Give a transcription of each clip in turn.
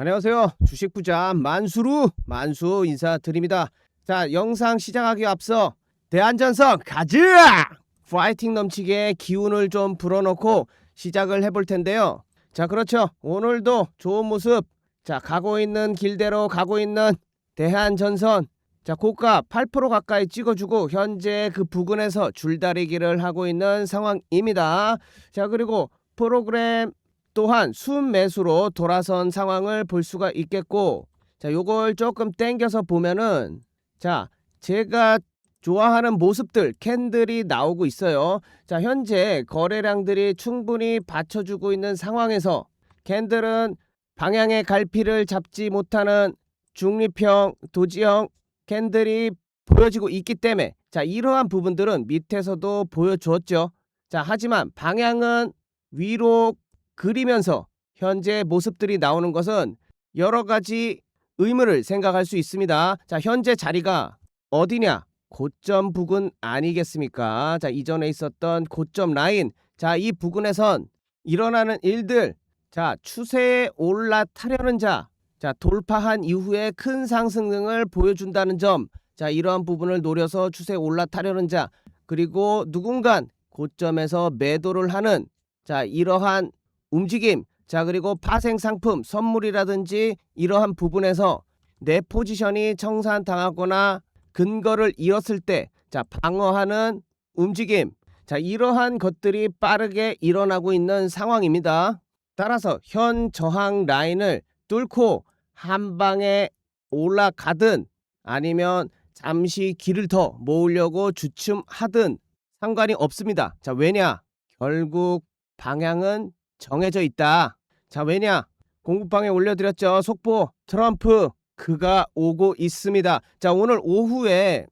안녕하세요. 주식부자 만수루 만수 인사드립니다. 자, 영상 시작하기 앞서 대한전선 가자! 파이팅 넘치게 기운을 좀 불어넣고 시작을 해볼 텐데요. 자, 그렇죠. 오늘도 좋은 모습. 자, 가고 있는 길대로 가고 있는 대한전선. 자, 고가 8% 가까이 찍어주고 현재 그 부근에서 줄다리기를 하고 있는 상황입니다. 자, 그리고 프로그램 또한 순매수로 돌아선 상황을 볼 수가 있겠고 자 요걸 조금 땡겨서 보면은 자 제가 좋아하는 모습들 캔들이 나오고 있어요. 자 현재 거래량들이 충분히 받쳐주고 있는 상황에서 캔들은 방향의 갈피를 잡지 못하는 중립형 도지형 캔들이 보여지고 있기 때문에 자 이러한 부분들은 밑에서도 보여주었죠. 자 하지만 방향은 위로 그리면서 현재 모습들이 나오는 것은 여러 가지 의무를 생각할 수 있습니다. 자, 현재 자리가 어디냐? 고점 부근 아니겠습니까? 자, 이전에 있었던 고점 라인. 자, 이 부근에선 일어나는 일들. 자, 추세에 올라타려는 자. 자, 돌파한 이후에 큰 상승 등을 보여준다는 점. 자, 이러한 부분을 노려서 추세에 올라타려는 자. 그리고 누군간 고점에서 매도를 하는 자, 이러한 움직임, 자 그리고 파생 상품, 선물이라든지 이러한 부분에서 내 포지션이 청산당하거나 근거를 잃었을 때, 자 방어하는 움직임, 자 이러한 것들이 빠르게 일어나고 있는 상황입니다. 따라서 현 저항 라인을 뚫고 한 방에 올라가든 아니면 잠시 길을 더 모으려고 주춤하든 상관이 없습니다. 자 왜냐? 결국 방향은 정해져 있다. 자, 왜냐? 공부방에 올려드렸죠. 속보 트럼프 그가 오고 있습니다. 자, 오늘 오후에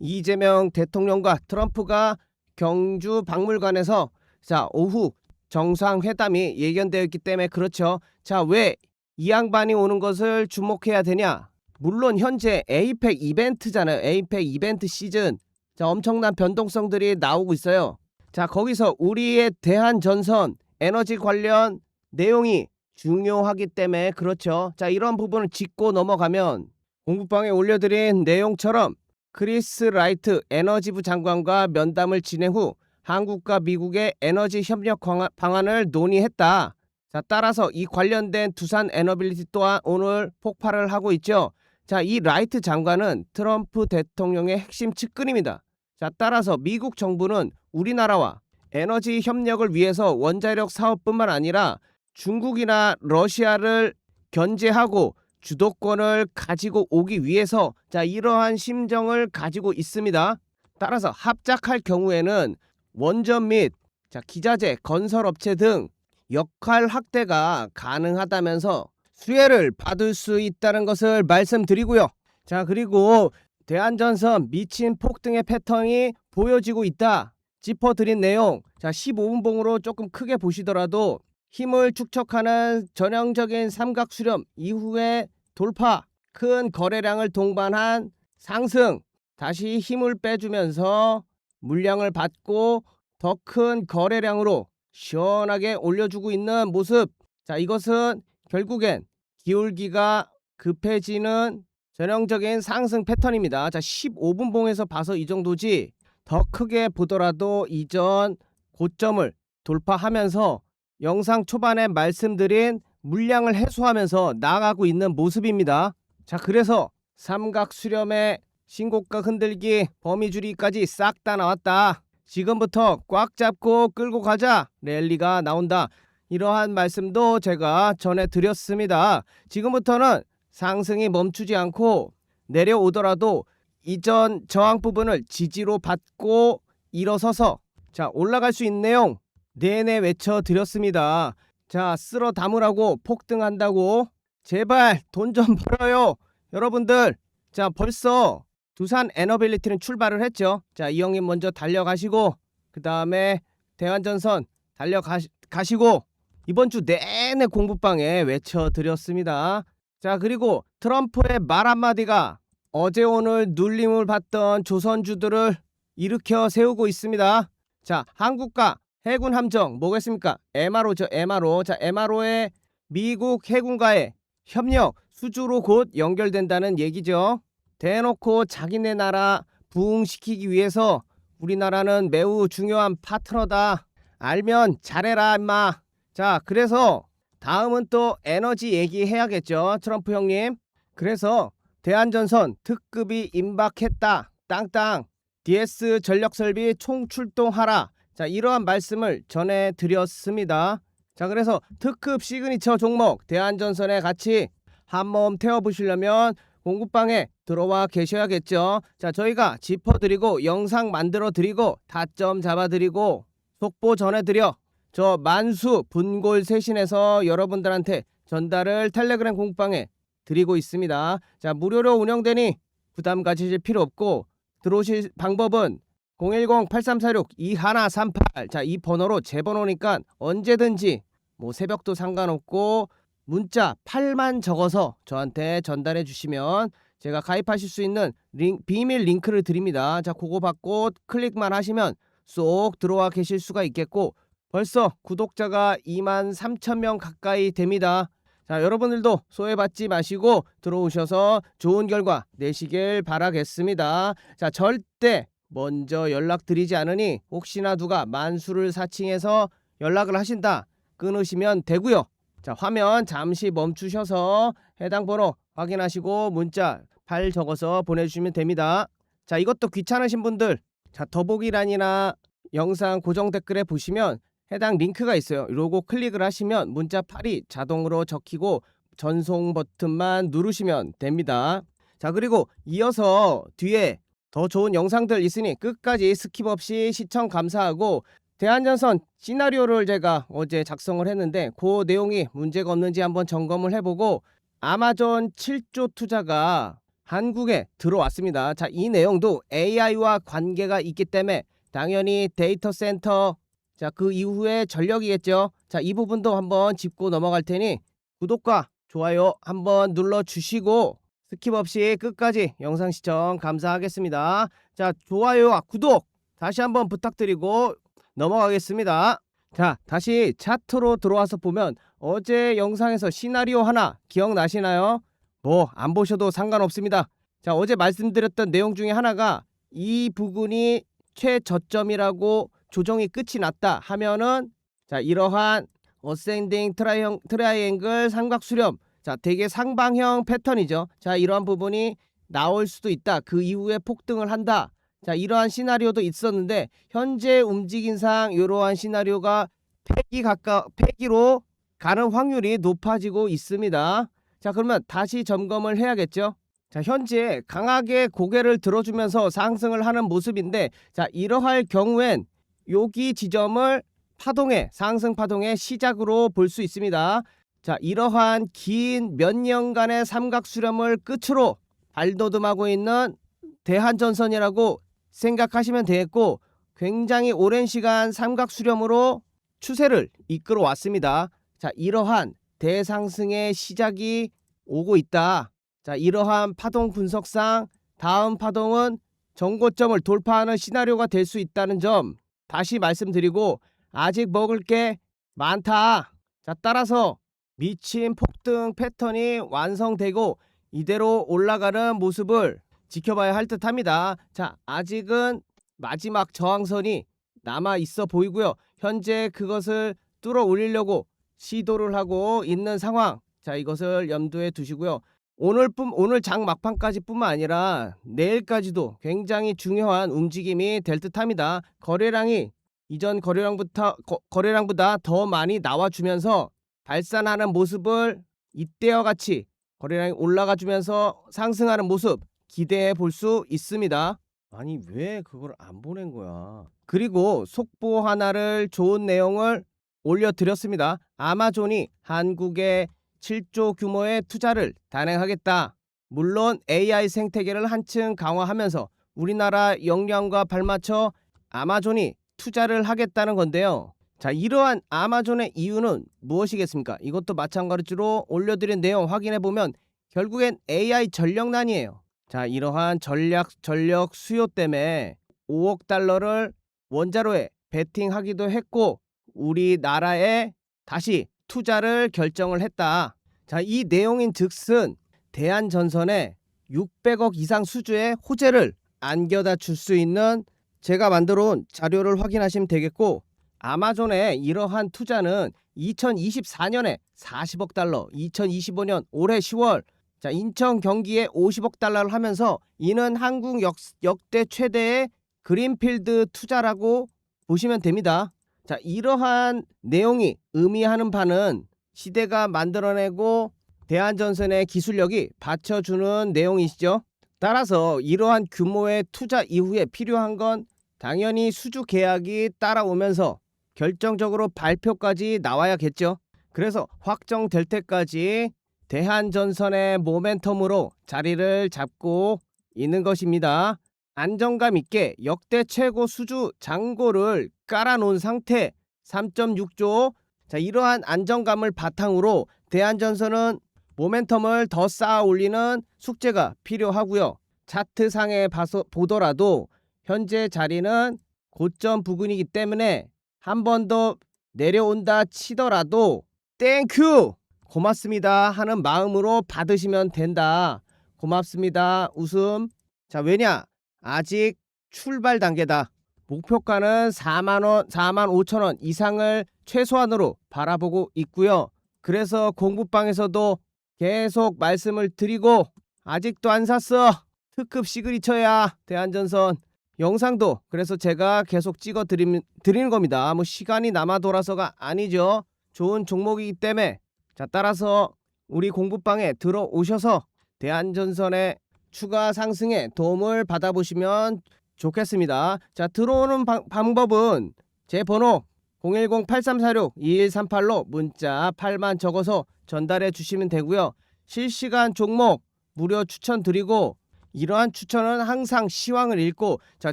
이재명 대통령과 트럼프가 경주 박물관에서 자, 오후 정상회담이 예견되어 있기 때문에 그렇죠. 자, 왜 이 양반이 오는 것을 주목해야 되냐? 물론 현재 에이펙 이벤트잖아요. 에이펙 이벤트 시즌. 자, 엄청난 변동성들이 나오고 있어요. 자, 거기서 우리의 대한 전선 에너지 관련 내용이 중요하기 때문에 그렇죠. 자, 이런 부분을 짚고 넘어가면 공부방에 올려드린 내용처럼 크리스 라이트 에너지부 장관과 면담을 진행 후 한국과 미국의 에너지 협력 광- 방안을 논의했다. 자, 따라서 이 관련된 두산 에너빌리티 또한 오늘 폭발을 하고 있죠. 자, 이 라이트 장관은 트럼프 대통령의 핵심 측근입니다. 자, 따라서 미국 정부는 우리나라와 에너지 협력을 위해서 원자력 사업뿐만 아니라 중국이나 러시아를 견제하고 주도권을 가지고 오기 위해서 자 이러한 심정을 가지고 있습니다. 따라서 합작할 경우에는 원전 및 자, 기자재, 건설업체 등 역할 확대가 가능하다면서 수혜를 받을 수 있다는 것을 말씀드리고요. 자 그리고 대한전선 미친 폭등의 패턴이 보여지고 있다. 짚어드린 내용. 자 15분 봉으로 조금 크게 보시더라도 힘을 축적하는 전형적인 삼각 수렴 이후에 돌파 큰 거래량을 동반한 상승 다시 힘을 빼주면서 물량을 받고 더 큰 거래량으로 시원하게 올려주고 있는 모습. 자 이것은 결국엔 기울기가 급해지는 전형적인 상승 패턴입니다. 자 15분 봉에서 봐서 이 정도지 더 크게 보더라도 이전 고점을 돌파하면서 영상 초반에 말씀드린 물량을 해소하면서 나아가고 있는 모습입니다. 자, 그래서 삼각 수렴의 신고가 흔들기 범위 줄이기까지 싹 다 나왔다. 지금부터 꽉 잡고 끌고 가자. 랠리가 나온다. 이러한 말씀도 제가 전해 드렸습니다. 지금부터는 상승이 멈추지 않고 내려오더라도 이전 저항 부분을 지지로 받고 일어서서 자 올라갈 수 있는 내용 내내 외쳐드렸습니다. 자 쓸어 담으라고 폭등한다고 제발 돈 좀 벌어요 여러분들 자 벌써 두산 에너빌리티는 출발을 했죠. 자 이형님 먼저 달려가시고 그 다음에 대한전선 달려가시고 이번 주 내내 공부방에 외쳐드렸습니다. 자 그리고 트럼프의 말 한마디가 어제 오늘 눌림을 받던 조선주들을 일으켜 세우고 있습니다. 자, 한국과 해군 함정 뭐겠습니까? MRO죠, MRO. 자, MRO의 미국 해군과의 협력, 수주로 곧 연결된다는 얘기죠. 대놓고 자기네 나라 부흥시키기 위해서 우리나라는 매우 중요한 파트너다. 알면 잘해라 임마. 자, 그래서 다음은 또 에너지 얘기해야겠죠. 트럼프 형님. 그래서 대한전선 특급이 임박했다. 땅땅. DS 전력 설비 총출동하라. 자, 이러한 말씀을 전해 드렸습니다. 자, 그래서 특급 시그니처 종목 대한전선에 같이 한몸 태워 보시려면 공구방에 들어와 계셔야겠죠. 자, 저희가 짚어 드리고 영상 만들어 드리고 타점 잡아 드리고 속보 전해 드려 저 만수 분골 세신에서 여러분들한테 전달을 텔레그램 공방에 드리고 있습니다. 자, 무료로 운영되니 부담 가지실 필요 없고 들어오실 방법은 010-8346-2138 자, 이 번호로 제 번호니까 언제든지 뭐 새벽도 상관없고 문자 8만 적어서 저한테 전달해 주시면 제가 가입하실 수 있는 링, 비밀 링크를 드립니다. 자, 그거 받고 클릭만 하시면 쏙 들어와 계실 수가 있겠고 벌써 구독자가 2만 3천 명 가까이 됩니다. 자, 여러분들도 소외받지 마시고 들어오셔서 좋은 결과 내시길 바라겠습니다. 자, 절대 먼저 연락드리지 않으니 혹시나 누가 만수를 사칭해서 연락을 하신다 끊으시면 되고요. 자, 화면 잠시 멈추셔서 해당 번호 확인하시고 문자 8 적어서 보내주시면 됩니다. 자, 이것도 귀찮으신 분들 자, 더보기란이나 영상 고정 댓글에 보시면 해당 링크가 있어요. 요거 클릭을 하시면 문자 8이 자동으로 적히고 전송 버튼만 누르시면 됩니다. 자, 그리고 이어서 뒤에 더 좋은 영상들 있으니 끝까지 스킵 없이 시청 감사하고 대한전선 시나리오를 제가 어제 작성을 했는데 그 내용이 문제가 없는지 한번 점검을 해보고 아마존 7조 투자가 한국에 들어왔습니다. 자, 이 내용도 AI와 관계가 있기 때문에 당연히 데이터 센터 자, 그 이후에 전력이겠죠. 자, 이 부분도 한번 짚고 넘어갈 테니 구독과 좋아요 한번 눌러 주시고 스킵 없이 끝까지 영상 시청 감사하겠습니다. 자, 좋아요와 구독 다시 한번 부탁드리고 넘어가겠습니다. 자, 다시 차트로 들어와서 보면 어제 영상에서 시나리오 하나 기억나시나요? 뭐 안 보셔도 상관없습니다. 자, 어제 말씀드렸던 내용 중에 하나가 이 부분이 최저점이라고 조정이 끝이 났다 하면은 자, 이러한 어센딩 트라이형, 트라이앵글 삼각 수렴 자, 되게 상방형 패턴이죠. 자, 이러한 부분이 나올 수도 있다. 그 이후에 폭등을 한다. 자, 이러한 시나리오도 있었는데 현재 움직임상 이러한 시나리오가 폐기 가까 폐기로 가는 확률이 높아지고 있습니다. 자, 그러면 다시 점검을 해야겠죠. 자, 현재 강하게 고개를 들어주면서 상승을 하는 모습인데 자, 이러할 경우엔 여기 지점을 파동의 상승 파동의 시작으로 볼 수 있습니다. 자, 이러한 긴 몇 년간의 삼각 수렴을 끝으로 발돋움하고 있는 대한전선이라고 생각하시면 되겠고 굉장히 오랜 시간 삼각 수렴으로 추세를 이끌어 왔습니다. 자, 이러한 대상승의 시작이 오고 있다. 자, 이러한 파동 분석상 다음 파동은 정고점을 돌파하는 시나리오가 될 수 있다는 점 다시 말씀드리고 아직 먹을 게 많다. 자, 따라서 미친 폭등 패턴이 완성되고 이대로 올라가는 모습을 지켜봐야 할 듯합니다. 자, 아직은 마지막 저항선이 남아 있어 보이고요. 현재 그것을 뚫어 올리려고 시도를 하고 있는 상황. 자, 이것을 염두에 두시고요. 오늘 뿐 오늘 장 막판까지뿐만 아니라 내일까지도 굉장히 중요한 움직임이 될 듯합니다. 거래량이 이전 거래량부터 거, 거래량보다 더 많이 나와주면서 발산하는 모습을 이때와 같이 거래량이 올라가주면서 상승하는 모습 기대해 볼 수 있습니다. 아니 왜 그걸 안 보낸 거야? 그리고 속보 하나를 좋은 내용을 올려드렸습니다. 아마존이 한국에 7조 규모의 투자를 단행하겠다. 물론 AI 생태계를 한층 강화하면서 우리나라 역량과 발맞춰 아마존이 투자를 하겠다는 건데요. 자, 이러한 아마존의 이유는 무엇이겠습니까? 이것도 마찬가지로 올려드린 내용 확인해 보면 결국엔 AI 전력난이에요. 자, 이러한 전략 전력 수요 때문에 5억 달러를 원자로에 베팅하기도 했고 우리나라에 다시 투자를 결정을 했다. 자, 이 내용인 즉슨 대한전선에 600억 이상 수주의 호재를 안겨다 줄 수 있는 제가 만들어 온 자료를 확인하시면 되겠고 아마존의 이러한 투자는 2024년에 40억 달러, 2025년 올해 10월 자, 인천 경기에 50억 달러를 하면서 이는 한국 역, 역대 최대의 그린필드 투자라고 보시면 됩니다. 자, 이러한 내용이 의미하는 바는 시대가 만들어내고 대한전선의 기술력이 받쳐주는 내용이시죠. 따라서 이러한 규모의 투자 이후에 필요한 건 당연히 수주 계약이 따라오면서 결정적으로 발표까지 나와야겠죠. 그래서 확정될 때까지 대한전선의 모멘텀으로 자리를 잡고 있는 것입니다. 안정감 있게 역대 최고 수주 잔고를 깔아놓은 상태 3.6조 자 이러한 안정감을 바탕으로 대한전선은 모멘텀을 더 쌓아 올리는 숙제가 필요하고요. 차트상에 봐서 보더라도 현재 자리는 고점 부근이기 때문에 한 번 더 내려온다 치더라도 땡큐 고맙습니다 하는 마음으로 받으시면 된다. 고맙습니다. 웃음. 자, 왜냐? 아직 출발 단계다. 목표가는 4만 원, 4만 5천 원 이상을 최소한으로 바라보고 있고요. 그래서 공부방에서도 계속 말씀을 드리고 아직도 안 샀어. 특급 시그니처야. 대한전선. 영상도 그래서 제가 계속 찍어 드리, 드리는 겁니다. 뭐 시간이 남아 돌아서가 아니죠. 좋은 종목이기 때문에 자 따라서 우리 공부방에 들어오셔서 대한전선의 추가 상승에 도움을 받아보시면 좋겠습니다. 자 들어오는 방, 방법은 제 번호 010-8346-2138로 문자 8만 적어서 전달해 주시면 되고요. 실시간 종목 무료 추천 드리고 이러한 추천은 항상 시황을 읽고 자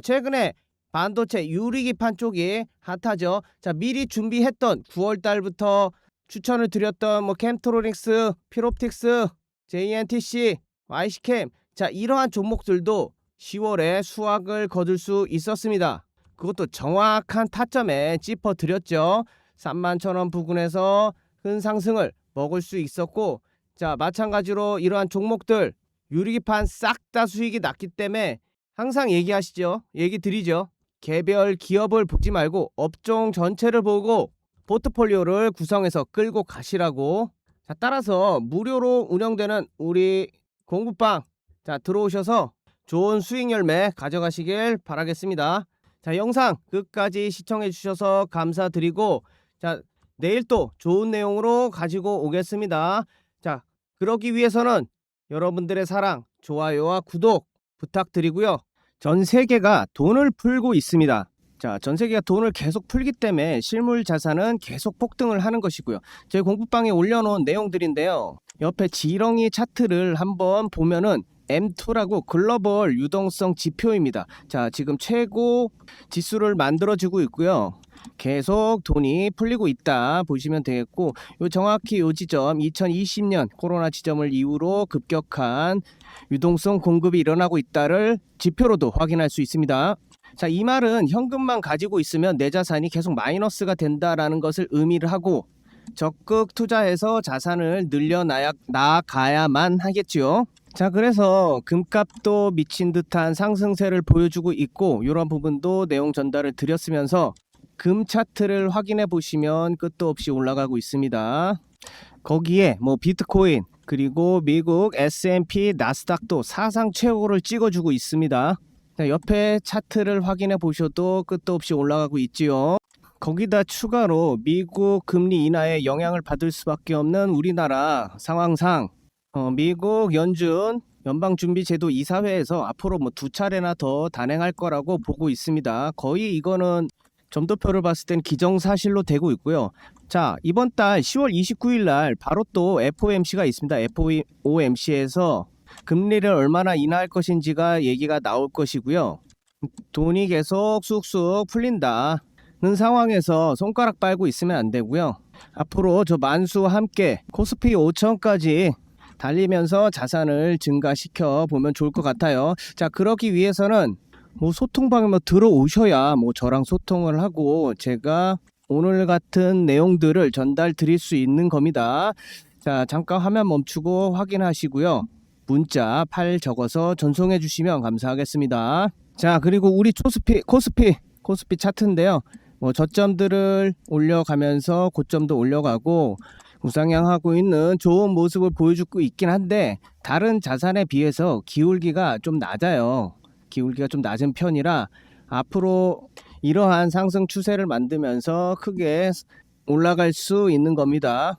최근에 반도체 유리기판 쪽이 핫하죠. 자 미리 준비했던 9월 달부터 추천을 드렸던 뭐 캠트로닉스, 피롭틱스, JNTC, YC캠 자 이러한 종목들도 10월에 수확을 거둘 수 있었습니다. 그것도 정확한 타점에 짚어 드렸죠. 3만 천원 부근에서 큰 상승을 먹을 수 있었고 자 마찬가지로 이러한 종목들 유리기판 싹 다 수익이 났기 때문에 항상 얘기하시죠. 얘기 드리죠. 개별 기업을 보지 말고 업종 전체를 보고 포트폴리오를 구성해서 끌고 가시라고. 자, 따라서 무료로 운영되는 우리 공부방 자, 들어오셔서 좋은 수익 열매 가져가시길 바라겠습니다. 자, 영상 끝까지 시청해 주셔서 감사드리고 자, 내일 또 좋은 내용으로 가지고 오겠습니다. 자, 그러기 위해서는 여러분들의 사랑, 좋아요와 구독 부탁드리고요. 전 세계가 돈을 풀고 있습니다. 자, 전 세계가 돈을 계속 풀기 때문에 실물 자산은 계속 폭등을 하는 것이고요. 제 공부방에 올려놓은 내용들인데요. 옆에 지렁이 차트를 한번 보면은 M2라고 글로벌 유동성 지표입니다. 자, 지금 최고 지수를 만들어지고 있고요. 계속 돈이 풀리고 있다 보시면 되겠고 요 정확히 요 지점 2020년 코로나 지점을 이후로 급격한 유동성 공급이 일어나고 있다를 지표로도 확인할 수 있습니다. 자, 이 말은 현금만 가지고 있으면 내 자산이 계속 마이너스가 된다라는 것을 의미를 하고 적극 투자해서 자산을 늘려나야 나가야만 하겠지요. 자, 그래서 금값도 미친 듯한 상승세를 보여주고 있고 이런 부분도 내용 전달을 드렸으면서 금 차트를 확인해 보시면 끝도 없이 올라가고 있습니다. 거기에 뭐 비트코인 그리고 미국 S&P 나스닥도 사상 최고를 찍어주고 있습니다. 자, 옆에 차트를 확인해 보셔도 끝도 없이 올라가고 있지요. 거기다 추가로 미국 금리 인하에 영향을 받을 수밖에 없는 우리나라 상황상 어, 미국 연준 연방준비제도 이사회에서 앞으로 뭐 두 차례나 더 단행할 거라고 보고 있습니다. 거의 이거는 점도표를 봤을 땐 기정사실로 되고 있고요. 자, 이번 달 10월 29일 날 바로 또 FOMC가 있습니다. FOMC에서 금리를 얼마나 인하할 것인지가 얘기가 나올 것이고요. 돈이 계속 쑥쑥 풀린다는 상황에서 손가락 빨고 있으면 안 되고요. 앞으로 저 만수와 함께 코스피 5천까지 달리면서 자산을 증가시켜 보면 좋을 것 같아요. 자, 그러기 위해서는 뭐 소통방에 뭐 들어오셔야 뭐 저랑 소통을 하고 제가 오늘 같은 내용들을 전달 드릴 수 있는 겁니다. 자, 잠깐 화면 멈추고 확인하시고요. 문자 8 적어서 전송해 주시면 감사하겠습니다. 자, 그리고 우리 초스피, 코스피, 코스피 차트인데요. 뭐 저점들을 올려가면서 고점도 올려가고 우상향하고 있는 좋은 모습을 보여주고 있긴 한데 다른 자산에 비해서 기울기가 좀 낮아요. 기울기가 좀 낮은 편이라 앞으로 이러한 상승 추세를 만들면서 크게 올라갈 수 있는 겁니다.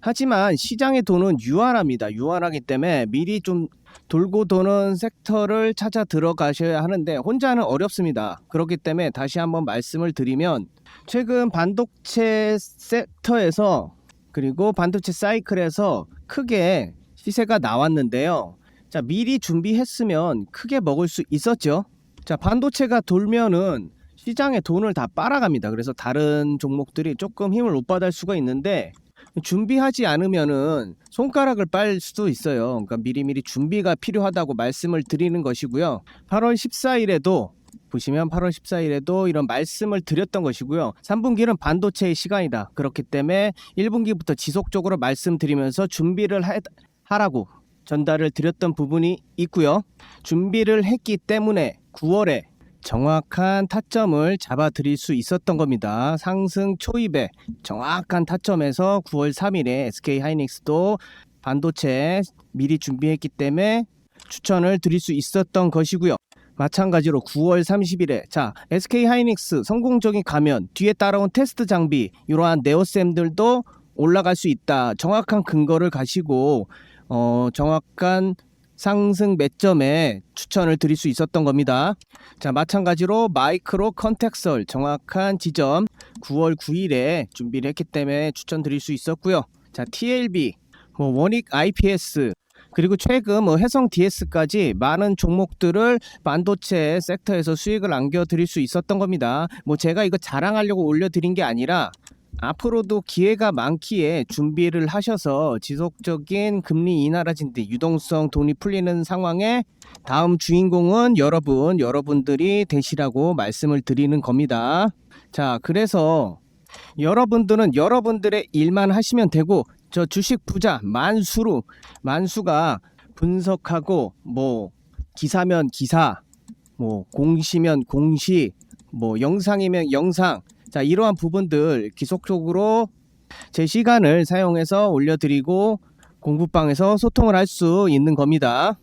하지만 시장의 돈은 유한합니다. 유한하기 때문에 미리 좀 돌고 도는 섹터를 찾아 들어가셔야 하는데 혼자는 어렵습니다. 그렇기 때문에 다시 한번 말씀을 드리면 최근 반도체 섹터에서 그리고 반도체 사이클에서 크게 시세가 나왔는데요. 자, 미리 준비했으면 크게 먹을 수 있었죠. 자, 반도체가 돌면은 시장에 돈을 다 빨아갑니다. 그래서 다른 종목들이 조금 힘을 못 받을 수가 있는데 준비하지 않으면은 손가락을 빨 수도 있어요. 그러니까 미리미리 준비가 필요하다고 말씀을 드리는 것이고요. 8월 14일에도 보시면 8월 14일에도 이런 말씀을 드렸던 것이고요. 3분기는 반도체의 시간이다. 그렇기 때문에 1분기부터 지속적으로 말씀드리면서 준비를 하, 하라고 전달을 드렸던 부분이 있고요. 준비를 했기 때문에 9월에 정확한 타점을 잡아 드릴 수 있었던 겁니다. 상승 초입에 정확한 타점에서 9월 3일에 SK 하이닉스도 반도체 미리 준비했기 때문에 추천을 드릴 수 있었던 것이고요. 마찬가지로 9월 30일에 자 SK 하이닉스 성공적인 가면 뒤에 따라온 테스트 장비 이러한 네오셈들도 올라갈 수 있다. 정확한 근거를 가시고 어 정확한 상승 매점에 추천을 드릴 수 있었던 겁니다. 자, 마찬가지로 마이크로 컨텍설 정확한 지점 9월 9일에 준비를 했기 때문에 추천드릴 수 있었고요. 자, TLB, 뭐 원익 IPS 그리고 최근 뭐 해성 DS까지 많은 종목들을 반도체 섹터에서 수익을 안겨드릴 수 있었던 겁니다. 뭐 제가 이거 자랑하려고 올려드린 게 아니라 앞으로도 기회가 많기에 준비를 하셔서 지속적인 금리 인하라든지 유동성 돈이 풀리는 상황에 다음 주인공은 여러분, 여러분들이 되시라고 말씀을 드리는 겁니다. 자, 그래서 여러분들은 여러분들의 일만 하시면 되고 저 주식 부자 만수로 만수가 분석하고 뭐 기사면 기사, 뭐 공시면 공시, 뭐 영상이면 영상 자 이러한 부분들 기속적으로 제 시간을 사용해서 올려드리고 공부방에서 소통을 할 수 있는 겁니다.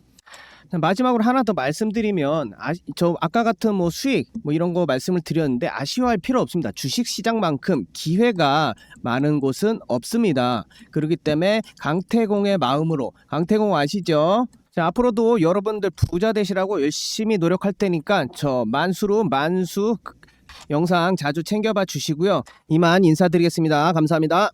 자, 마지막으로 하나 더 말씀드리면 아, 저 아까 같은 뭐 수익 뭐 이런 거 말씀을 드렸는데 아쉬워할 필요 없습니다. 주식 시장만큼 기회가 많은 곳은 없습니다. 그렇기 때문에 강태공의 마음으로 강태공 아시죠? 자, 앞으로도 여러분들 부자 되시라고 열심히 노력할 테니까 저 만수로 만수 영상 자주 챙겨봐 주시고요. 이만 인사드리겠습니다. 감사합니다.